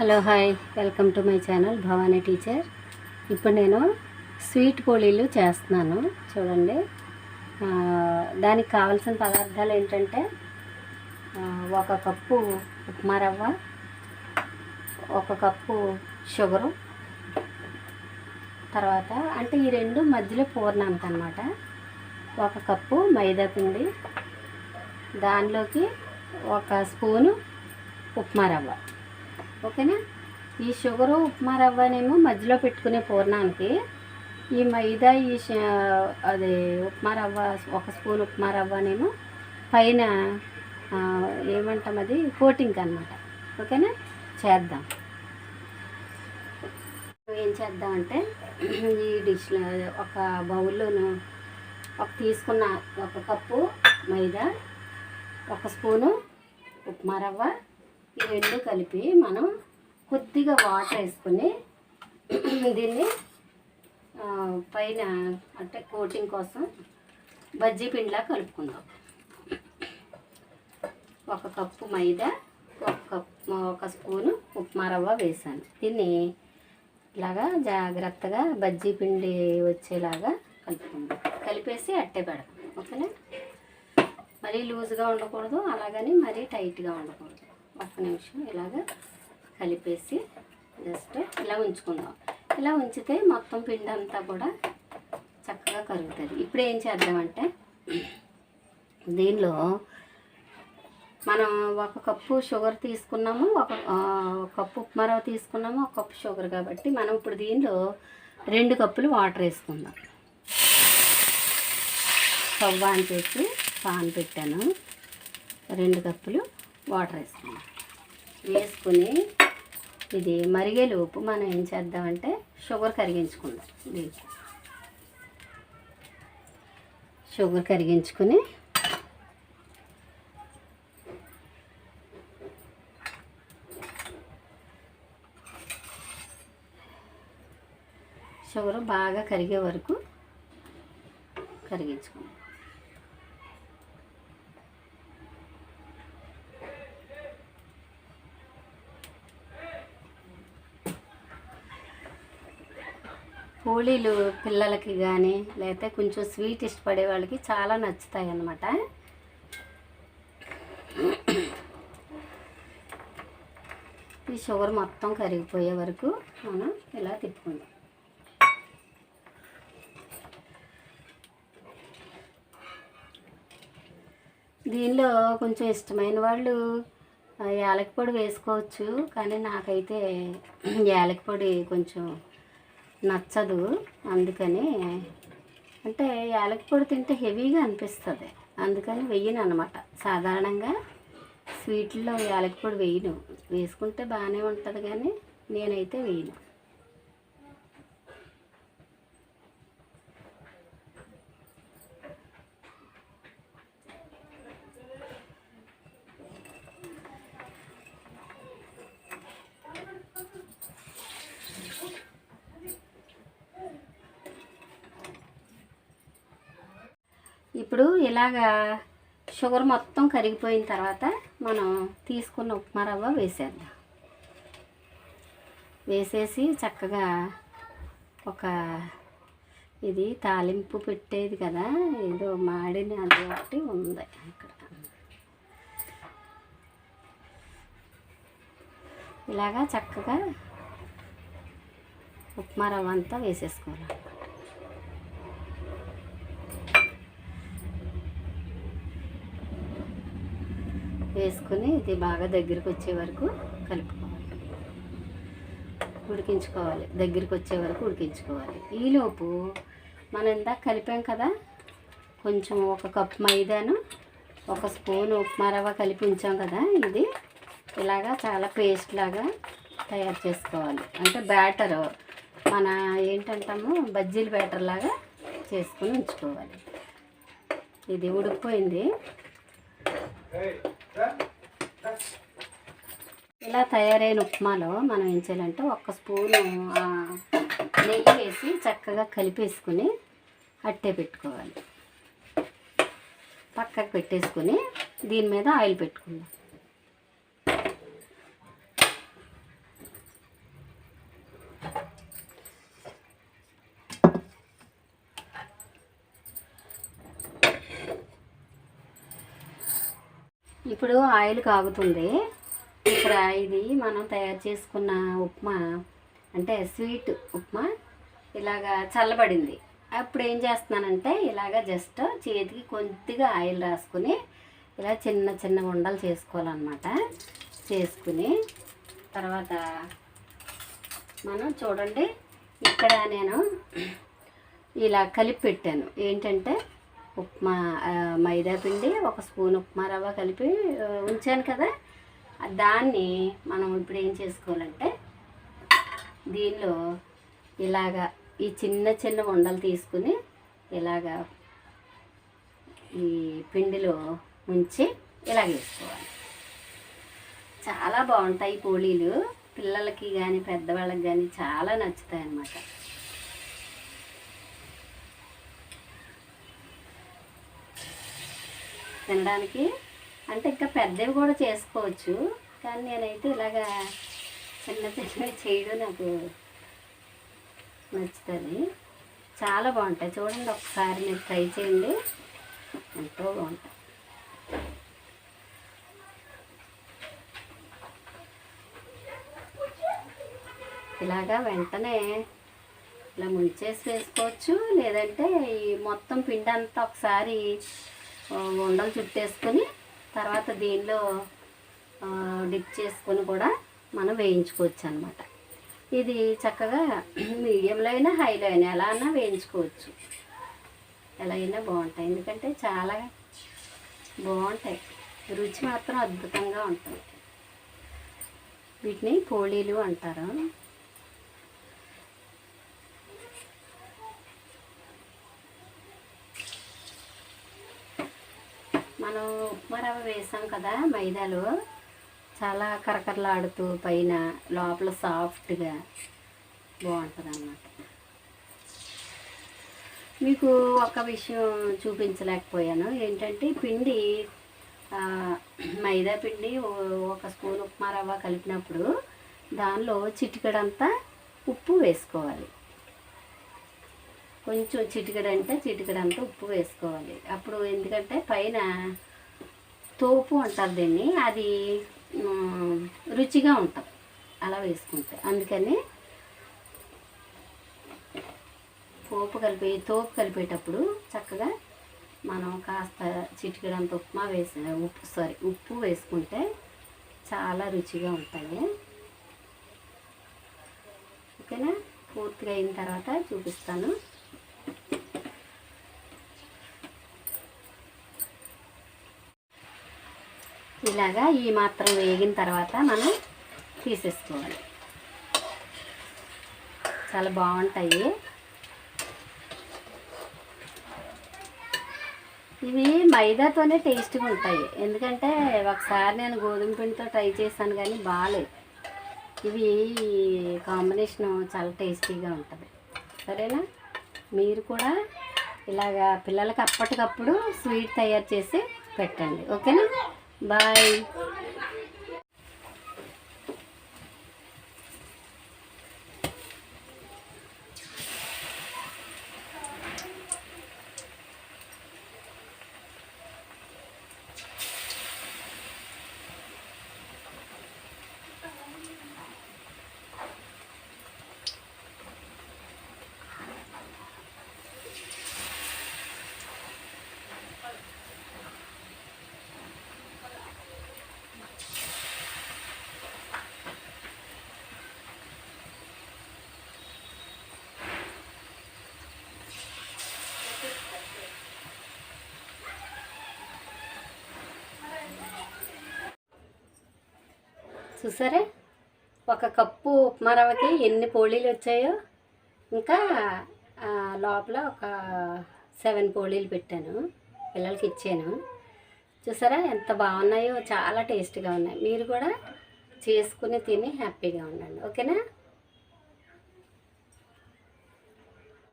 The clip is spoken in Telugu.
Hello hi welcome to my channel Bhavani teacher. ఇప్పుడు నేను స్వీట్ పోళీలు చేస్తున్నాను చూడండి. దానికి కావాల్సిన పదార్థాలు ఏంటంటే ఒక కప్పు ఉప్మా రవ్వ ఒక కప్పు షుగరు తర్వాత అంటే ఈ రెండు మధ్యలో పూర్ణానికి అనమాట ఒక కప్పు మైదా పిండి దానిలోకి ఒక స్పూను ఉప్మా రవ్వ. ఓకేనా? ఈ షుగరు ఉప్మా రవ్వనేమో మధ్యలో పెట్టుకునే పూర్ణానికి ఈ మైదా ఈ ష- అది ఉప్మా రవ్వ ఒక స్పూన్ ఉప్మా రవ్వనేమో పైన ఏమంటాం అది కోటింగ్ అనమాట ఓకేనా? చేద్దాం. ఏం చేద్దామంటే ఈ డిష్లో ఒక బౌల్లోను ఒక తీసుకున్న ఒక కప్పు మైదా ఒక స్పూను ఉప్మా రవ్వ ఈ రెండు కలిపి మనం కొద్దిగా వాటర్ వేసుకొని దీన్ని పైన అంటే కోటింగ్ కోసం బజ్జీ పిండిలా కలుపుకుందాం. ఒక కప్పు మైదా ఒక కప్పు ఒక స్పూను ఉప్మా రవ్వ వేసాను. దీన్ని ఇలాగా జాగ్రత్తగా బజ్జీ పిండి వచ్చేలాగా కలుపుకుందాం. కలిపేసి అట్టే పెడదాం. ఓకేనా? మరీ లూజ్గా ఉండకూడదు అలాగని మరీ టైట్గా ఉండకూడదు. ఒక్క నిమిషం ఇలాగ కలిపేసి జస్ట్ ఇలా ఉంచుకుందాం. ఇలా ఉంచితే మొత్తం పిండి అంతా కూడా చక్కగా కరుగుతుంది. ఇప్పుడు ఏం చేద్దామంటే దీనిలో మనం ఒక కప్పు షుగర్ తీసుకున్నాము ఒక కప్పు ఉప్మా తీసుకున్నాము ఒక కప్పు షుగర్ కాబట్టి మనం ఇప్పుడు దీనిలో రెండు కప్పులు వాటర్ వేసుకుందాం. స్టవ్ ఆన్ చేసి పాన్ పెట్టాను. రెండు కప్పులు వాటర్ వేసుకున్నాం. వేసుకుని ఇది మరిగేలోపు మనం ఏం చేద్దామంటే షుగర్ కరిగించుకుందాం దీనికి. షుగర్ కరిగించుకుని షుగర్ బాగా కరిగే వరకు కరిగించుకుందాం. పోళీలు పిల్లలకి కానీ లేకపోతే కొంచెం స్వీట్ ఇష్టపడే వాళ్ళకి చాలా నచ్చుతాయి అన్నమాట. ఈ షుగర్ మొత్తం కరిగిపోయే వరకు మనం ఇలా తిప్పుకుందాం. దీనిలో కొంచెం ఇష్టమైన వాళ్ళు ఆ, యాలకి పొడి వేసుకోవచ్చు. కానీ నాకైతే యాలకి పొడి కొంచెం నచ్చదు. అందుకని అంటే యాలకి పొడి తింటే హెవీగా అనిపిస్తుంది. అందుకని వెయ్యను అనమాట సాధారణంగా స్వీట్లో యాలకి పొడి వేయను. వేసుకుంటే బాగానే ఉంటుంది కానీ నేనైతే వేయను. ఇప్పుడు ఇలాగా షుగర్ మొత్తం కరిగిపోయిన తర్వాత మనం తీసుకున్న ఉప్మా రవ్వ వేసేద్దాం. వేసేసి చక్కగా ఒక ఇది తాలింపు పెట్టేది కదా ఏదో మాడిన అది ఒకటి ఉంది ఇక్కడ ఇలాగా చక్కగా ఉప్మా రవ్వ అంతా వేసేసుకోవాలి. వేసుకుని ఇది బాగా దగ్గరికి వచ్చే వరకు కలుపుకోవాలి. ఉడికించుకోవాలి. దగ్గరికి వచ్చే వరకు ఉడికించుకోవాలి. ఈలోపు మనం ఇందాక కలిపాం కదా కొంచెం ఒక కప్ మైదాను ఒక స్పూన్ ఉప్మా రవ్వ కలిపి ఉంచాం కదా ఇది ఇలాగా చాలా పేస్ట్ లాగా తయారు చేసుకోవాలి. అంటే బ్యాటర్ మన ఏంటంటాము బజ్జీల బ్యాటర్ లాగా చేసుకుని ఉంచుకోవాలి. ఇది ఉడికిపోయింది. ఇలా తయారైన ఉప్మాలో మనం ఏం చేయాలంటే ఒక్క స్పూను నెయ్యి వేసి చక్కగా కలిపేసుకుని అట్టే పెట్టుకోవాలి. పక్కకు పెట్టేసుకుని దీని మీద ఆయిల్ పెట్టుకుందాం. ఇప్పుడు ఆయిల్ కాగుతుంది. ఇక్కడ ఇది మనం తయారు చేసుకున్న ఉప్మా అంటే స్వీట్ ఉప్మా ఇలాగా చల్లబడింది. అప్పుడు ఏం చేస్తున్నానంటే ఇలాగ జస్ట్ చేతికి కొద్దిగా ఆయిల్ రాసుకుని ఇలా చిన్న చిన్న ఉండలు చేసుకోవాలన్నమాట. చేసుకుని తర్వాత మనం చూడండి ఇక్కడ నేను ఇలా కలిపి పెట్టాను. ఏంటంటే ఉప్మా మైదా పిండి ఒక స్పూన్ ఉప్మా రవ్వ కలిపి ఉంచాను కదా. దాన్ని మనం ఇప్పుడు ఏం చేసుకోవాలంటే దీనిలో ఇలాగా ఈ చిన్న చిన్న ఉండలు తీసుకుని ఇలాగా ఈ పిండిలో ఉంచి ఇలా వేసుకోవాలి. చాలా బాగుంటాయి పోలీలు. పిల్లలకి కానీ పెద్దవాళ్ళకి కానీ చాలా నచ్చుతాయి అన్నమాట తినడానికి. అంటే ఇంకా పెద్దవి కూడా చేసుకోవచ్చు. కానీ నేనైతే ఇలాగా చిన్న చిన్నవి చేయడం నాకు నచ్చుతుంది. చాలా బాగుంటాయి. చూడండి ఒకసారి మీరు ట్రై చేయండి. ఎంతో బాగుంటాయి. ఇలాగా వెంటనే ఇలా ముంచేసి వేసుకోవచ్చు. లేదంటే ఈ మొత్తం పిండి అంతా ఒకసారి ఉండలు చుట్టేసుకొని తర్వాత దీనిలో డిప్ చేసుకొని కూడా మనం వేయించుకోవచ్చు అనమాట ఇది చక్కగా మీడియంలో అయినా హైలో అయినా ఎలా అయినా వేయించుకోవచ్చు. ఎలా అయినా బాగుంటాయి. ఎందుకంటే చాలా బాగుంటాయి. రుచి మాత్రం అద్భుతంగా ఉంటుంది. వీటిని పోళీలు అంటారు. మనం ఉప్మా రవ్వ వేసాం కదా మైదాలో చాలా కరకరలాడుతూ పైన లోపల సాఫ్ట్గా బాగుంటుంది అన్నమాట మీకు ఒక విషయం చూపించలేకపోయాను. ఏంటంటే పిండి మైదా పిండి ఒక స్పూన్ ఉప్మా రవ్వ కలిపినప్పుడు దానిలో చిటికెడంతా ఉప్పు వేసుకోవాలి. కొంచెం చిటికడంటే చిటికెడంతా ఉప్పు వేసుకోవాలి. అప్పుడు ఎందుకంటే పైన తోపు అంటారు దీన్ని. అది రుచిగా ఉంటుంది అలా వేసుకుంటే. అందుకని పోపు కలిపి తోపు కలిపేటప్పుడు చక్కగా మనం కాస్త చిటికడంత ఉప్మా వేసి ఉప్పు సారీ ఉప్పు వేసుకుంటే చాలా రుచిగా ఉంటాయి. ఓకేనా? పూర్తిగా అయిన తర్వాత చూపిస్తాను. ఇలాగా ఈ మాత్రం వేగిన తర్వాత మనం తీసేసుకోవాలి. చాలా బాగుంటాయి. ఇవి మైదాతోనే టేస్ట్గా ఉంటాయి. ఎందుకంటే ఒకసారి నేను గోధుమ పిండితో ట్రై చేశాను కానీ బాగాలేదు ఇవి కాంబినేషన్ చాలా టేస్టీగా ఉంటుంది. సరేనా? మీరు కూడా ఇలాగా పిల్లలకి అప్పటికప్పుడు స్వీట్ తయారు చేసి పెట్టండి. ఓకేనా? Bye. చూసారా? ఒక కప్పు ఉప్మా రవ్వకి ఎన్ని పోళీలు వచ్చాయో? ఇంకా లోపల ఒక సెవెన్ పోళీలు పెట్టాను. పిల్లలకి ఇచ్చాను. చూసారా ఎంత బాగున్నాయో? చాలా టేస్ట్గా ఉన్నాయి. మీరు కూడా చేసుకుని తిని హ్యాపీగా ఉండండి. ఓకేనా?